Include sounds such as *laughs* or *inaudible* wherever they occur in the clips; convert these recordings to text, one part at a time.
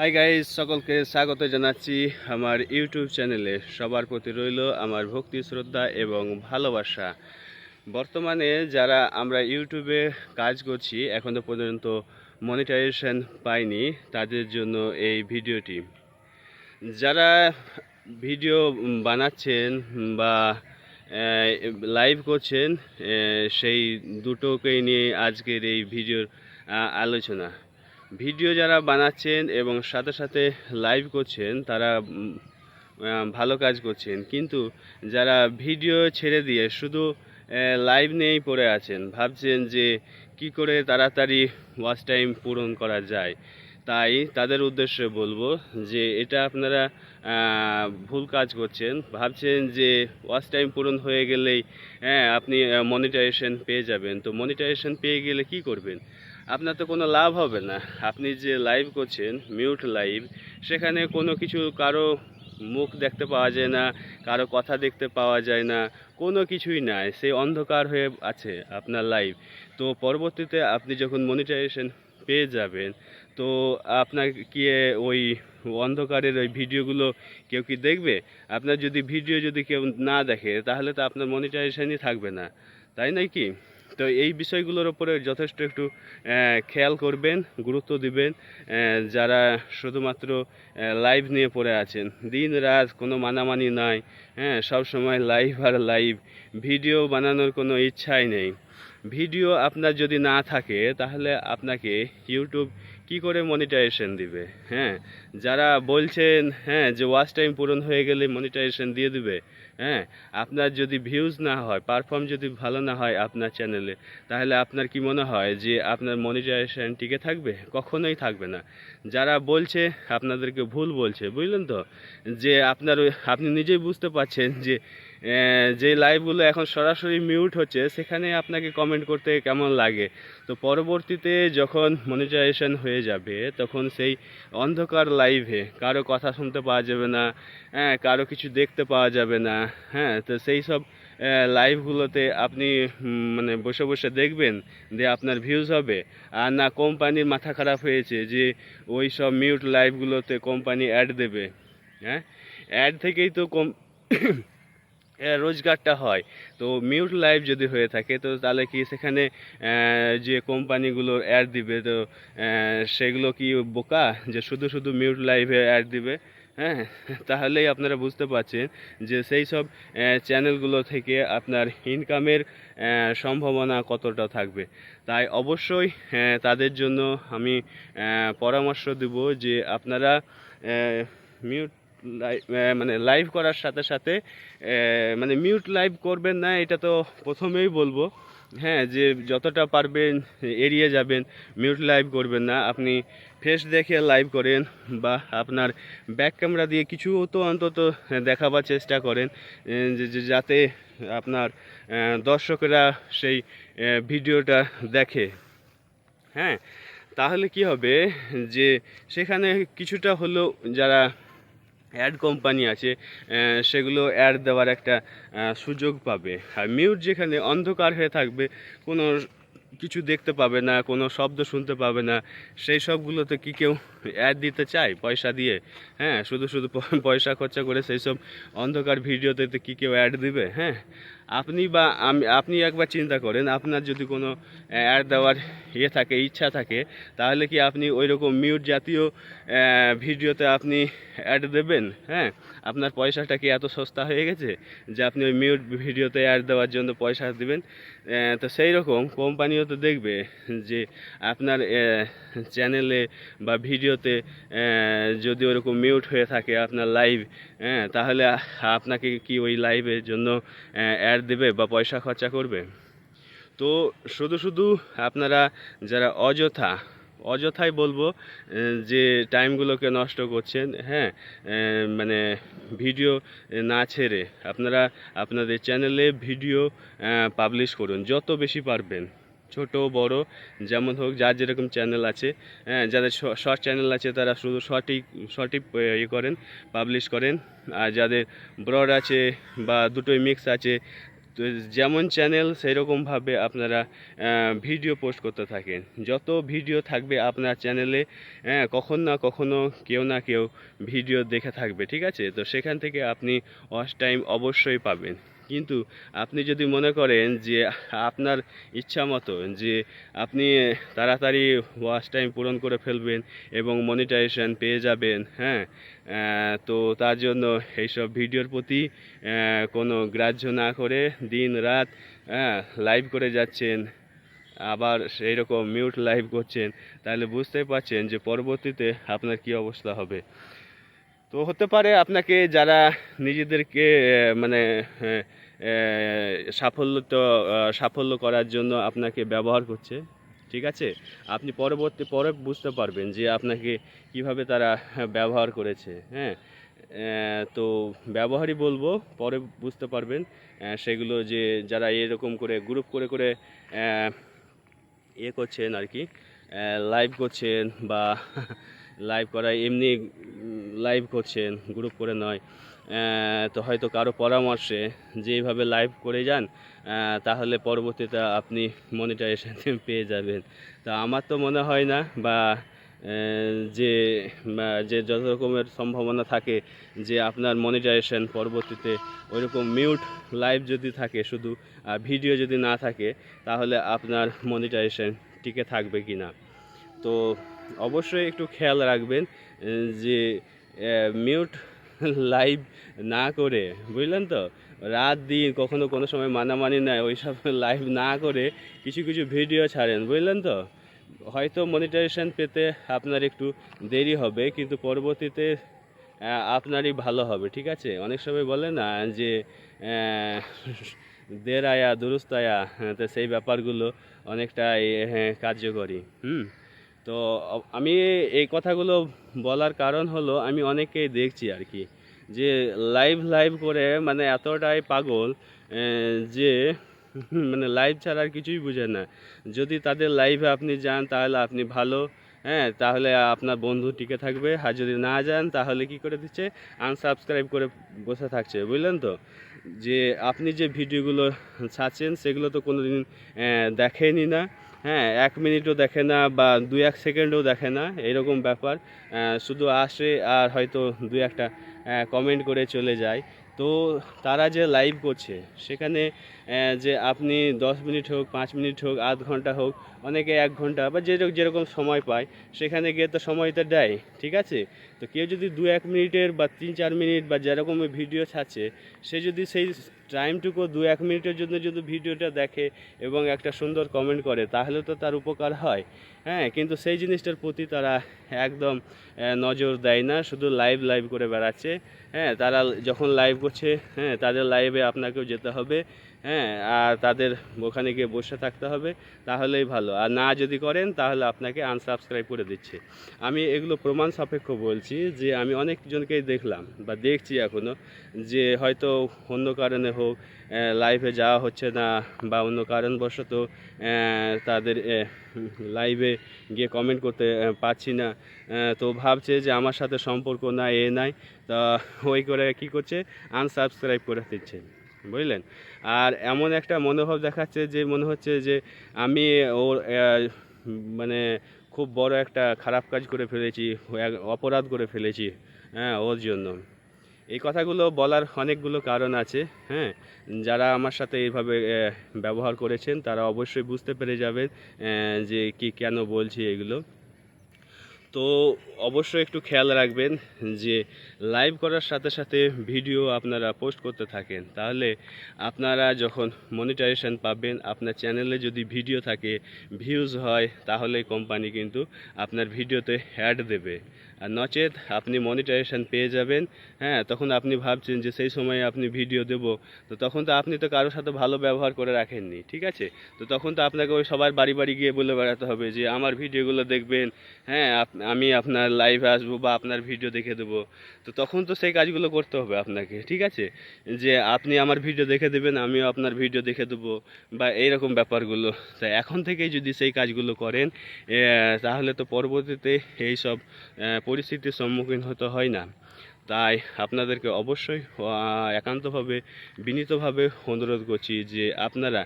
Hi guys সকলকে স্বাগত জানাচ্ছি আমার ইউটিউব চ্যানেলে। সবার প্রতি রইল আমার ভক্তি, শ্রদ্ধা এবং ভালোবাসা। বর্তমানে যারা আমরা ইউটিউবে কাজ করছি, এখনও পর্যন্ত মনিটাইজেশন পাইনি, তাদের জন্য এই ভিডিওটি। যারা ভিডিও বানাচ্ছেন বা লাইভ করছেন সেই দুটোকেই নিয়ে আজকের এই ভিডিওর আলোচনা। ভিডিও যারা বানাচ্ছেন এবং সাথে সাথে লাইভ করছেন, তারা ভালো কাজ করছেন। কিন্তু যারা ভিডিও ছেড়ে দিয়ে শুধু লাইভ নিয়েই পড়ে আছেন, ভাবছেন যে কি করে তাড়াতাড়ি ওয়াচ টাইম পূরণ করা যায়, তাই তাদের উদ্দেশ্যে বলব যে এটা আপনারা ভুল কাজ করছেন। ভাবছেন যে ওয়াচ টাইম পূরণ হয়ে গেলেই হ্যাঁ আপনি মনিটাইজেশন পেয়ে যাবেন। তো মনিটাইজেশন পেয়ে গেলে কি করবেন? আপনার তো কোনো লাভ হবে না। আপনি যে লাইভ করছেন মিউট লাইভ সেখানে কোনো কিছু কারও মুখ দেখতে পাওয়া যায় না, কারও কথা দেখতে পাওয়া যায় না, কোনো কিছুই নাই। সেই অন্ধকার হয়ে আছে আপনার লাইভ তো পরবর্তীতে আপনি যখন মনিটাইজেশন পেয়ে যাবেন, তো আপনার কি ওই অন্ধকারের ওই ভিডিওগুলো কেউ কি দেখবে? আপনার যদি ভিডিও যদি কেউ না দেখে, তাহলে তো আপনার মনিটাইজেশনই থাকবে না। তাই নয় কি? তো এই বিষয়গুলোর ওপরে যথেষ্ট একটু খেয়াল করবেন, গুরুত্ব দিবেন যারা শুধুমাত্র লাইভ নিয়ে পড়ে আছেন। দিন রাত কোনো মানামানি নাই হ্যাঁ সব সময় লাইভ আর লাইভ ভিডিও বানানোর কোনো ইচ্ছাই নেই। ভিডিও আপনার যদি না থাকে, তাহলে আপনাকে ইউটিউব কি করে মনিটাইজেশন দিবে? হ্যাঁ যারা বলছেন হ্যাঁ যে ওয়াচ টাইম পূরণ হয়ে গেলে মনিটাইজেশন দিয়ে দিবে হ্যাঁ আপনার যদি ভিউজ না হয় পারফর্ম যদি ভালো না হয় আপনার চ্যানেলে তাহলে আপনার কি মনে হয় যে আপনার মনিটাইজেশন টিকে থাকবে? কখনোই থাকবে না। যারা বলছে, আপনাদেরকে ভুল বলছে, বুঝলেন তো? যে আপনার আপনি নিজেই বুঝতে পারছেন যে যে লাইভগুলো এখন সরাসরি মিউট হচ্ছে, সেখানে আপনাকে কমেন্ট করতে কেমন লাগে? তো পরবর্তীতে যখন মনিটাইজেশন হয়ে যাবে, তখন সেই অন্ধকার লাইভে কারও কথা শুনতে পাওয়া যাবে না হ্যাঁ কারও কিছু দেখতে পাওয়া যাবে না হ্যাঁ তো সেই সব লাইভগুলোতে আপনি মানে বসে বসে দেখবেন যে আপনার ভিউজ হবে। আর না কোম্পানির মাথা খারাপ হয়েছে যে ওই সব মিউট লাইভগুলোতে কোম্পানি অ্যাড দেবে হ্যাঁ? অ্যাড থেকেই তো কম রোজগারটা হয়। তো মিউট লাইভ যদি হয়ে থাকে, তো তাহলে কি সেখানে যে কোম্পানিগুলো অ্যাড দিবে, তো সেগুলো কি বোকা? যে শুধু শুধু মিউট লাইভে অ্যাড দিবে? হ্যাঁ তাহলেই আপনারা বুঝতে পারছেন যে সেই সব চ্যানেলগুলো থেকে আপনার ইনকামের সম্ভাবনা কতটা থাকবে। তাই অবশ্যই তাদের জন্য আমি পরামর্শ দেব যে আপনারা মিউট মানে লাইভ করার সাথে সাথে মানে মিউট লাইভ করবেন না, এটা তো প্রথমেই বলব। হ্যাঁ যে যতটা পারবেন এড়িয়ে যাবেন মিউট লাইভ করবেন না। আপনি ফেস দেখে লাইভ করেন বা আপনার ব্যাক ক্যামেরা দিয়ে কিছু তো অন্তত দেখাবার চেষ্টা করেন যাতে আপনার দর্শকেরা সেই ভিডিওটা দেখে। হ্যাঁ তাহলে কি হবে যে সেখানে কিছুটা হলেও যারা অ্যাড কোম্পানি আছে সেগুলো অ্যাড দেওয়ার একটা সুযোগ পাবে। আর মিউট যেখানে অন্ধকার হয়ে থাকবে, কোনো কিছু দেখতে পাবে না, কোনো শব্দ শুনতে পাবে না, সেই সবগুলোতে কি কেউ অ্যাড দিতে চায় পয়সা দিয়ে। হ্যাঁ শুধু শুধু পয়সা খরচা করে সেই সব অন্ধকার ভিডিওতে কি কেউ অ্যাড দিবে হ্যাঁ? আপনি বা আমি, আপনি একবার চিন্তা করেন, আপনার যদি কোনো অ্যাড দেওয়ার ইয়ে থাকে, ইচ্ছা থাকে, তাহলে কি আপনি ওই রকম মিউট জাতীয় ভিডিওতে আপনি অ্যাড দেবেন হ্যাঁ? আপনার পয়সাটা কি এত সস্তা হয়ে গেছে যে আপনি ওই মিউট ভিডিওতে অ্যাড দেওয়ার জন্য পয়সা দিবেন? তো সেই রকম কোম্পানিও তো দেখবে যে আপনার চ্যানেলে বা ভিডিওতে যদি ওরকম মিউট হয়ে থাকে আপনার লাইভ হ্যাঁ তাহলে আপনাকে কি ওই লাইভের জন্য অ্যাড দেবে বা পয়সা খরচা করবে? তো শুধু শুধু আপনারা যারা অযথা, অযথাই বলব যে টাইমগুলোকে নষ্ট করছেন হ্যাঁ মানে ভিডিও না ছেড়ে আপনারা আপনাদের চ্যানেলে ভিডিও পাবলিশ করুন, যত বেশি পারবেন। ছোট, বড়, যেমন হোক, যার যেরকম চ্যানেল আছে হ্যাঁ যাদের শর্ট চ্যানেল আছে, তারা শুধু সঠিক সঠিক ইয়ে করেন পাবলিশ করেন, আর যাদের ব্রড আছে বা দুটোই মিক্স আছে, তো যেমন চ্যানেল সেই রকমভাবে আপনারা ভিডিও পোস্ট করতে থাকেন। যত ভিডিও থাকবে আপনার চ্যানেলে হ্যাঁ কখন না কখনো কেউ না কেউ ভিডিও দেখে থাকবে, ঠিক আছে? তো সেখান থেকে আপনি ওয়াচ টাইম অবশ্যই পাবেন। কিন্তু আপনি যদি মনে করেন যে আপনার ইচ্ছা মতো যে আপনি তাড়াতাড়ি ওয়াচ টাইম পূরণ করে ফেলবেন এবং মনিটাইজেশন পেয়ে যাবেন হ্যাঁ তো তার জন্য এইসব ভিডিওর প্রতি কোনো গ্রাহ্য না করে দিন রাত হ্যাঁ লাইভ করে যাচ্ছেন, আবার সেই রকম মিউট লাইভ করছেন, তাহলে বুঝতেই পারছেন যে পরবর্তীতে আপনার কি অবস্থা হবে। তো হতে পারে আপনাকে যারা নিজেদেরকে মানে সাফল্য তো সাফল্য করার জন্য আপনাকে ব্যবহার করছে, ঠিক আছে? আপনি পরবর্তী, পরে বুঝতে পারবেন যে আপনাকে কীভাবে তারা ব্যবহার করেছে হ্যাঁ? তো ব্যবহারই বলব, পরে বুঝতে পারবেন সেগুলো যে যারা এরকম করে গ্রুপ করে করে ইয়ে করছেন আর কি লাইভ করছেন বা লাইভ করা এমনি লাইভ করছেন গ্রুপ করে নয়। তো হয়তো কারও পরামর্শে যেভাবে লাইভ করে যান তাহলে পরবর্তীতে আপনি মনিটাইজেশন *laughs* পেয়ে যাবেন। তা আমার তো মনে হয় না, বা যে যে যত রকমের সম্ভাবনা থাকে যে আপনার মনিটাইজেশন পরবর্তীতে ওইরকম মিউট লাইভ যদি থাকে শুধু ভিডিও যদি না থাকে, তাহলে আপনার মনিটাইজেশন টিকে থাকবে কি না তো অবশ্যই একটু খেয়াল রাখবেন যে মিউট লাইভ *laughs* না করে বুঝলেন তো? রাত দিন কখনো কোনো সময় মানামানি নাই ওইসব *laughs* লাইভ না করে কিছু কিছু ভিডিও ছাড়েন বুঝলেন তো? হয়তো মনিটাইজেশন পেতে আপনার একটু দেরি হবে কিন্তু পরবর্তীতে আপনারই ভালো হবে ঠিক আছে? অনেক সময় বলে না যে আহ, *laughs* দের আয়া দুরুস্ত আয়া হ্যাঁ, তো সেই ব্যাপারগুলো অনেকটাই হ্যাঁ, কার্যকরী হুম? তো আমি এই কথাগুলো বলার কারণ হলো, আমি অনেককেই দেখছি আর কি। যে লাইভ লাইভ করে মানে এতটাই পাগল যে মানে লাইভ ছাড়া আর কিছুই বুঝে না। যদি তাদের লাইভে আপনি যান, তাহলে আপনি ভালো হ্যাঁ তাহলে আপনার বন্ধু টিকে থাকবে। আর যদি না যান, তাহলে কি করে দিচ্ছে? আনসাবস্ক্রাইব করে বসে থাকছে, বুঝলেন তো? যে আপনি যে ভিডিওগুলো ছাড়ছেন, সেগুলো তো কোনো দিন দেখেনি না। হ্যাঁ এক মিনিটও দেখে না বা দুই এক সেকেন্ডও দেখে না, এরকম ব্যাপার। শুধু আসে আর হয়তো দুই একটা কমেন্ট করে চলে যায়। তো তারা যে লাইভ করছে, সেখানে যে আপনি দশ মিনিট হোক, পাঁচ মিনিট হোক, আধ ঘণ্টা হোক অনেকে এক ঘণ্টা বা যেরকম যেরকম সময় পায়, সেখানে গিয়ে তো সময়টা দেয়, ঠিক আছে? তো কেউ যদি দু এক মিনিটের বা তিন চার মিনিট বা যেরকম ভিডিও ছাড়ছে, সে যদি সেই টাইমটুকু দু এক মিনিটের জন্য যদি ভিডিওটা দেখে এবং একটা সুন্দর কমেন্ট করে, তাহলে তো তার উপকার হয়। হ্যাঁ কিন্তু সেই জিনিসটার প্রতি তারা একদম নজর দেয় না, শুধু লাইভ লাইভ করে বেড়াচ্ছে। হ্যাঁ তারা যখন লাইভ করছে হ্যাঁ তাদের লাইভে আপনাকেও যেতে হবে। হ্যাঁ আর তাদের ওখানে গিয়ে বসে থাকতে হবে, তাহলেই ভালো। আর না যদি করেন, তাহলে আপনাকে আনসাবস্ক্রাইব করে দিচ্ছে। আমি এগুলো প্রমাণ সাপেক্ষ বলছি যে আমি অনেকজনকেই দেখলাম বা দেখছি এখনও যে হয়তো অন্য কারণে হোক লাইভে যাওয়া হচ্ছে না বা অন্য কারণবশত তাদের লাইভে গিয়ে কমেন্ট করতে পারছি না। তো ভাবছে যে আমার সাথে সম্পর্ক না, এ নাই, তা ওই করে কি করছে? আনসাবস্ক্রাইব করে দিচ্ছে। বুঝলেন? আর এমন একটা মনোভাব দেখাচ্ছে যে মনে হচ্ছে যে আমি ওর মানে খুব বড় একটা খারাপ কাজ করে ফেলেছি অপরাধ করে ফেলেছি হ্যাঁ ওর জন্য। এই কথাগুলো বলার অনেকগুলো কারণ আছে হ্যাঁ। যারা আমার সাথে এইভাবে ব্যবহার করেছেন, তারা অবশ্যই বুঝতে পেরে যাবেন যে কি কেন বলছি এগুলো। তো অবশ্যই একটু খেয়াল রাখবেন যে লাইভ করার সাথে সাথে ভিডিও আপনারা পোস্ট করতে থাকেন। তাহলে আপনারা যখন মনিটাইজেশন পাবেন, আপনার চ্যানেলে যদি ভিডিও থাকে ভিউজ হয়, তাহলে কোম্পানি কিন্তু আপনার ভিডিওতে অ্যাড দেবে। আর নচেত আপনি মনিটাইজেশন পেয়ে যাবেন। হ্যাঁ তখন আপনি ভাবছেন যে সেই সময় আপনি ভিডিও দেব। তো তখন তো আপনি তো কারোর সাথে ভালো ব্যবহার করে রাখেননি, ঠিক আছে? তো তখন তো আপনাকে ওই সবার বাড়ি বাড়ি গিয়ে বলে বেড়াতে হবে যে, আমার ভিডিওগুলো দেখবেন হ্যাঁ আমি আপনার লাইভে আসব বা আপনার ভিডিও দেখে দেবো। তো তখন তো সেই কাজগুলো করতে হবে আপনাকে, ঠিক আছে? যে আপনি আমার ভিডিও দেখে দেবেন, আমিও আপনার ভিডিও দেখে দেবো, বা এইরকম ব্যাপারগুলো। তাই এখন থেকেই যদি সেই কাজগুলো করেন তাহলে তো পরবর্তীতে এই সব পরিস্থিতির সম্মুখীন হতে হয় না। তাই আপনাদেরকে অবশ্যই একান্তভাবে, বিনীতভাবে অনুরোধ করছি যে আপনারা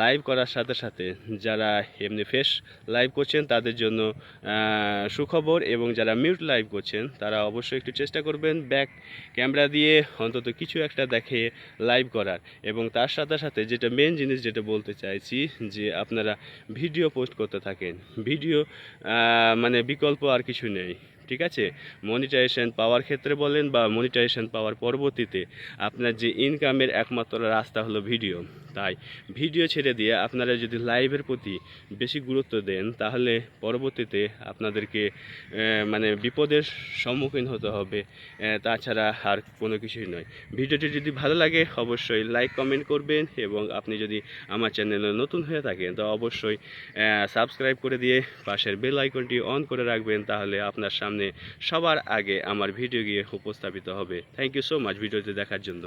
লাইভ করার সাথে সাথে যারা এমনি ফেস লাইভ করছেন তাদের জন্য সুখবর এবং যারা মিউট লাইভ করছেন তারা অবশ্যই একটু চেষ্টা করবেন ব্যাক ক্যামেরা দিয়ে অন্তত কিছু একটা দেখে লাইভ করার। এবং তার সাথে সাথে যেটা মেন জিনিস যেটা বলতে চাইছি যে আপনারা ভিডিও পোস্ট করতে থাকেন। ভিডিও মানে বিকল্প আর কিছু নেই। ঠিক আছে? মনিটাইজেশন পাওয়ার ক্ষেত্রে বলেন বা মনিটাইজেশন পাওয়ার পরবর্তীতে আপনার যে ইনকামের একমাত্র রাস্তা হলো ভিডিও তাই ভিডিও ছেড়ে দিয়ে আপনারা যদি লাইভের প্রতি বেশি গুরুত্ব দেন, তাহলে পরবর্তীতে আপনাদেরকে মানে বিপদের সম্মুখীন হতে হবে। তাছাড়া আর কোনো কিছুই নয়। ভিডিওটি যদি ভালো লাগে, অবশ্যই লাইক কমেন্ট করবেন এবং আপনি যদি আমার চ্যানেলে নতুন হয়ে থাকেন, তো অবশ্যই সাবস্ক্রাইব করে দিয়ে পাশের বেল আইকনটি অন করে রাখবেন, তাহলে আপনার সামনে সবার আগে আমার ভিডিও গিয়ে উপস্থাপিত হবে। থ্যাংক ইউ সো মাচ ভিডিওটি দেখার জন্য।